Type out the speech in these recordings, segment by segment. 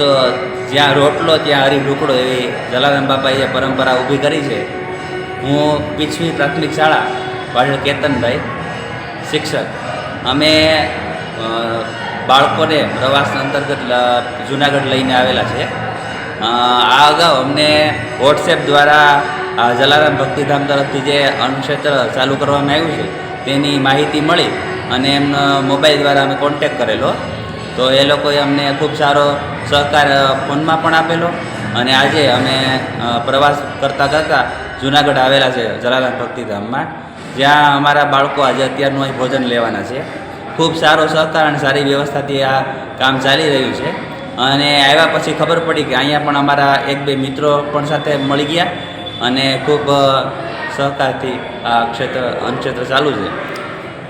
તો જ્યાં રોટલો, ત્યાં હરી ઢુકડો એવી જલારામ બાપાએ પરંપરા ઊભી કરી છે, હું પીછવી પ્રાથમિક શાળા વાડલ કેતનભાઈ, શિક્ષક. અમે બાળકોને પ્રવાસ અંતર્ગત જુનાગઢ લઈને આવેલા છે. આ અગાઉ અમને વોટ્સએપ દ્વારા આ જલારામ ભક્તિધામ તરફથી જે અન્નક્ષેત્ર ચાલુ કરવામાં આવ્યું છે, તેની માહિતી મળી અને એમનો મોબાઈલ દ્વારા અમે કોન્ટેક કરેલો. તો એ લોકોએ અમને ખૂબ સારો સહકાર ફોનમાં પણ આપેલો અને આજે અમે પ્રવાસ કરતાં કરતાં જુનાગઢ આવેલા છે જલારામ ભક્તિધામમાં. જ્યાં અમારા બાળકો આજે અત્યારનું અહીં ભોજન લેવાના છે. ખૂબ સારો સહકાર અને સારી વ્યવસ્થાથી આ કામ ચાલી રહ્યું છે. અને આવ્યા પછી ખબર પડી કે અહીંયા પણ અમારા એક બે મિત્રો પણ સાથે મળી ગયા અને ખૂબ સહકારથી આ ક્ષેત્ર અનક્ષેત્ર ચાલુ છે.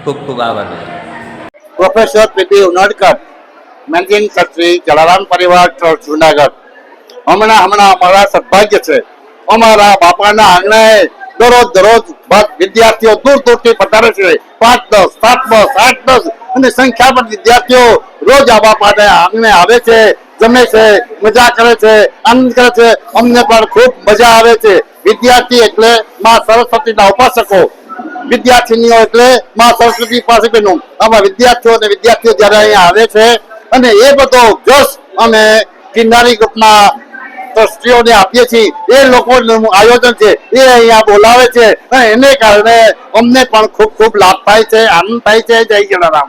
ખૂબ ખૂબ આભાર. Professor PP Unadkar managing trustee Jalaram Parivar trust Junagadh. હમણાં હમણાં અમારા સદભાગ્ય છે. અમારા બાપાના આંગણે દરરોજ દરરોજ વિદ્યાર્થીઓ દૂર દૂરથી પધારે છે. પાંચ દસ, સાત દસ, આઠ દસ અને સંખ્યાબંધ વિદ્યાર્થીઓ રોજ આ બાપાને આંગણે આવે છે, જમે છે, મજા કરે છે, આનંદ કરે છે. અમને પણ ખૂબ મજા આવે છે. વિદ્યાર્થી એટલે માં સરસ્વતીના ઉપાસકો. વિદ્યાર્થીનીઓ એટલે માં સરસ્વતી પાસેનું આમાં વિદ્યાર્થીઓ અને વિદ્યાર્થીઓ જ્યારે અહીંયા આવે છે અને એ બધો જશ અમે કિન્નારી ગ્રુપના ટ્રસ્ટીઓને આપીએ છીએ. એ લોકોનું આયોજન છે, એ અહીંયા બોલાવે છે અને એને કારણે અમને પણ ખૂબ ખૂબ લાભ થાય છે, આનંદ થાય છે. જય જલારામ.